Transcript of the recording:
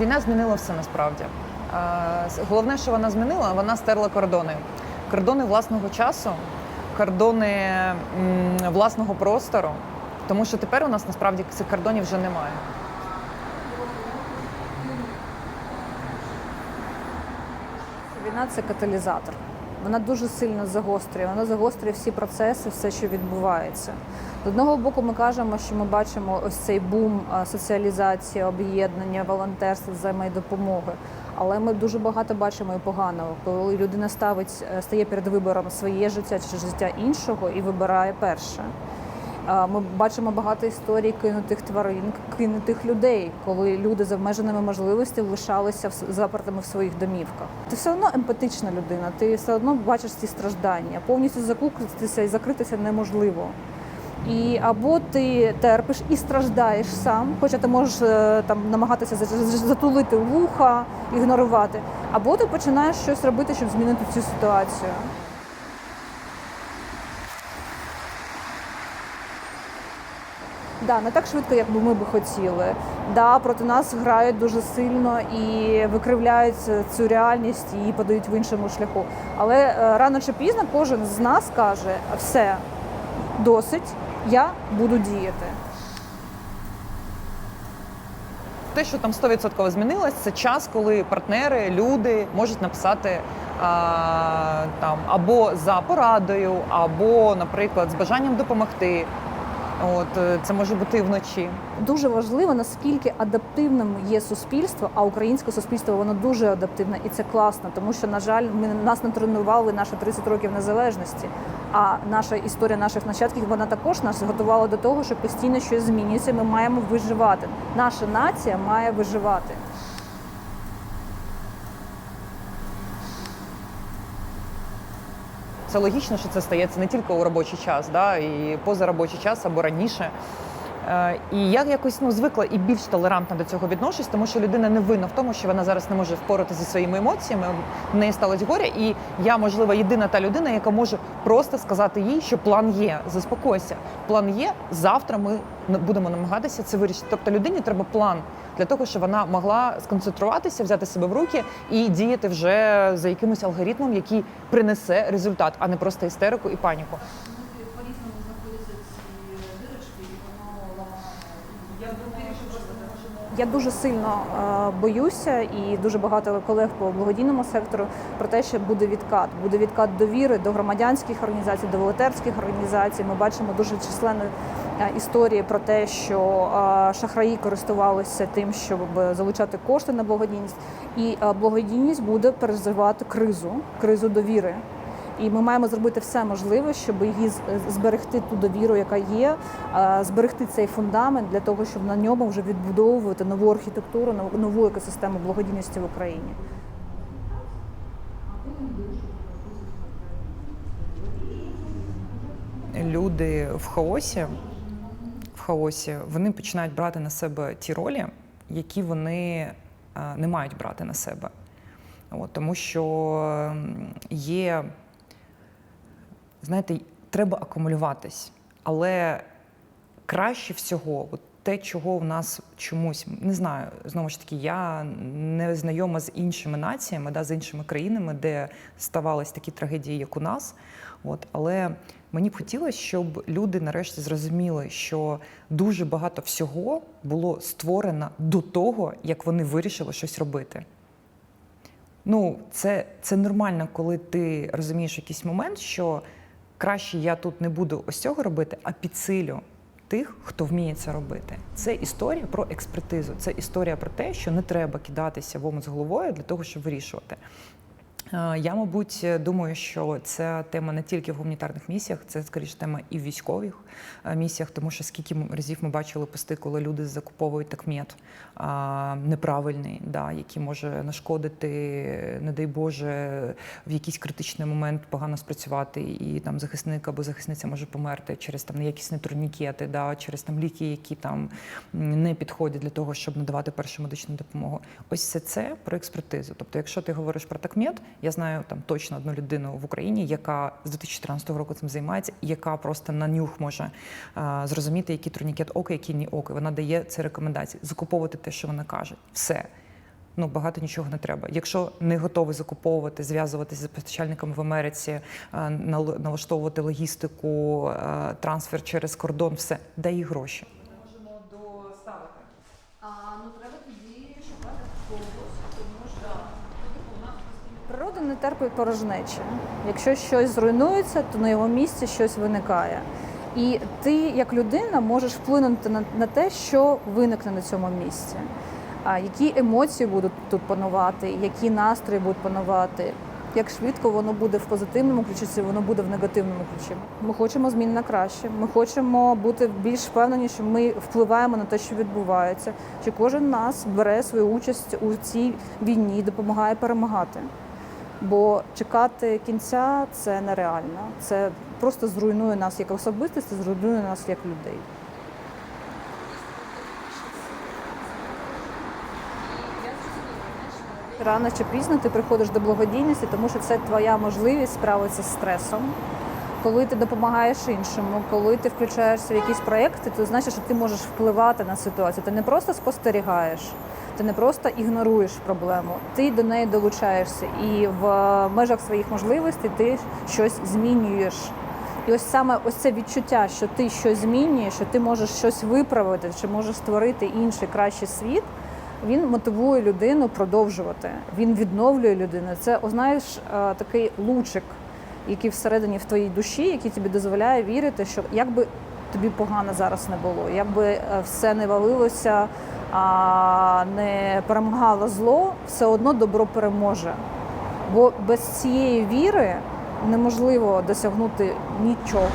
Війна змінила все насправді. Е, Головне, що вона змінила, вона стерла кордони. Кордони власного часу, кордони власного простору. Тому що тепер у нас насправді цих кордонів вже немає. Війна це каталізатор. Вона дуже сильно загострює. Вона загострює всі процеси, все, що відбувається. З одного боку, ми кажемо, що ми бачимо ось цей бум соціалізації, об'єднання, волонтерства, взаємодопомоги. Але ми дуже багато бачимо і поганого, коли людина ставить, е, стає перед вибором своє життя чи життя іншого і вибирає перше. Ми бачимо багато історій кинутих тварин, кинутих людей, коли люди з обмеженими можливостями лишалися запертими в своїх домівках. Ти все одно емпатична людина, ти все одно бачиш ці страждання. Повністю закукритися і закритися неможливо. І або ти терпиш і страждаєш сам, хоча ти можеш е, там намагатися за- за- затулити вуха, ігнорувати, або ти починаєш щось робити, щоб змінити цю ситуацію. Да, не так швидко, як би ми би хотіли. Да, проти нас грають дуже сильно і викривляють цю реальність і подають в іншому шляху. Але е, рано чи пізно кожен з нас каже: все, досить, я буду діяти. Те, що там 100% змінилось, це час, коли партнери, люди можуть написати а, там або за порадою, або, наприклад, з бажанням допомогти. От е, це може бути і вночі. Дуже важливо, наскільки адаптивним є суспільство, а українське суспільство воно дуже адаптивне, і це класно, тому що, на жаль, ми нас не тренували наші 30 років незалежності. А наша історія наших нащадків вона також нас готувала до того, що постійно щось змінюється. Ми маємо виживати. Наша нація має виживати. Це логічно, що це стається не тільки у робочий час, да, і поза робочий час або раніше. Е, І я якось ну, звикла і більш толерантно до цього відношусь, тому що людина не винна в тому, що вона зараз не може впоратися зі своїми емоціями, в неї сталося горя, і я, можливо, єдина та людина, яка може просто сказати їй, що план є. Заспокойся, план є. Завтра ми будемо намагатися це вирішити. Тобто людині треба план для того, щоб вона могла сконцентруватися, взяти себе в руки і діяти вже за якимось алгоритмом, який принесе результат, а не просто істерику і паніку. Я дуже сильно е, боюся, і дуже багато колег по благодійному сектору про те, що буде відкат. Буде відкат довіри до громадянських організацій, до волонтерських організацій. Ми бачимо дуже численні е, історії про те, що е, шахраї користувалися тим, щоб залучати кошти на благодійність, і благодійність буде переживати кризу, кризу довіри. І ми маємо зробити все можливе, щоб її зберегти ту довіру, яка є, зберегти цей фундамент для того, щоб на ньому вже відбудовувати нову архітектуру, нов- нову екосистему благодійності в Україні. люди в хаосі, в хаосі вони починають брати на себе ті ролі, які вони не мають брати на себе. От, тому що є, знаєте, треба акумулюватись, але краще всього, от те, чого в нас чомусь не знаю, знову ж таки, я не знайома з іншими націями, да, з іншими країнами, де ставались такі трагедії, як у нас. От, але мені б хотілося, щоб люди нарешті зрозуміли, що дуже багато всього було створено до того, як вони вирішили щось робити. Ну, це, це нормально, коли ти розумієш якийсь момент, що краще я тут не буду ось цього робити, а підсилю тих, хто вміє це робити. Це історія про експертизу. Це історія про те, що не треба кидатися в омут з головою для того, щоб вирішувати. Е, Я, мабуть, думаю, що ця тема не тільки в гуманітарних місіях, це скоріше тема і в військових е, місіях, тому що скільки разів ми бачили пости, коли люди закуповують такмет неправильний, да, який може нашкодити, не дай Боже, в якийсь критичний момент погано спрацювати, і там захисник або захисниця може померти через там неякісні турнікети, да, через там ліки, які там не підходять для того, щоб надавати першу медичну допомогу. Ось все це про експертизу. Тобто, якщо ти говориш про такмет, я знаю там точно одну людину в Україні, яка з 2014 року цим займається, яка просто на нюх може а, зрозуміти, який турнікет ок, який ні ок. Вона дає ці рекомендації, закуповувати те, що вона каже. Все. ну багато нічого не треба. Якщо не готовий закуповувати, зв'язуватися з постачальниками в Америці, е, налаштовувати логістику, е, трансфер через кордон, все дай гроші. Можемо доставити. А ну треба тоді шукати когось, тому що природа не терпить порожнечі. Якщо щось зруйнується, то на його місці щось виникає. І ти, як людина, можеш вплинути на, на те, що виникне на цьому місці. А які емоції будуть тут панувати, які настрої будуть панувати, як швидко воно буде в позитивному ключі, чи воно буде в негативному ключі. Ми хочемо змін на краще. Ми хочемо бути більш впевнені, що ми впливаємо на те, що відбувається. Що кожен нас бере свою участь у цій війні, і допомагає перемагати. Бо чекати кінця це нереально. Це просто зруйнує нас як особистість, зруйнує нас як людей. Рано чи пізно ти приходиш до благодійності, тому що це твоя можливість справитися з стресом. Коли ти допомагаєш іншому, коли ти включаєшся в якісь проекти, то значить, що ти можеш впливати на ситуацію. Ти не просто спостерігаєш, ти не просто ігноруєш проблему, ти до неї долучаєшся, і в межах своїх можливостей ти щось змінюєш. І ось саме ось це відчуття, що ти щось змінюєш, що ти можеш щось виправити, чи можеш створити інший кращий світ. Він мотивує людину продовжувати. Він відновлює людину. Це о, знаєш, е, такий лучик, який всередині в твоїй душі, який тобі дозволяє вірити, що як би тобі погано зараз не було, Якби е, все не валилося, не перемагало зло, все одно добро переможе. Бо без цієї віри неможливо досягнути нічого.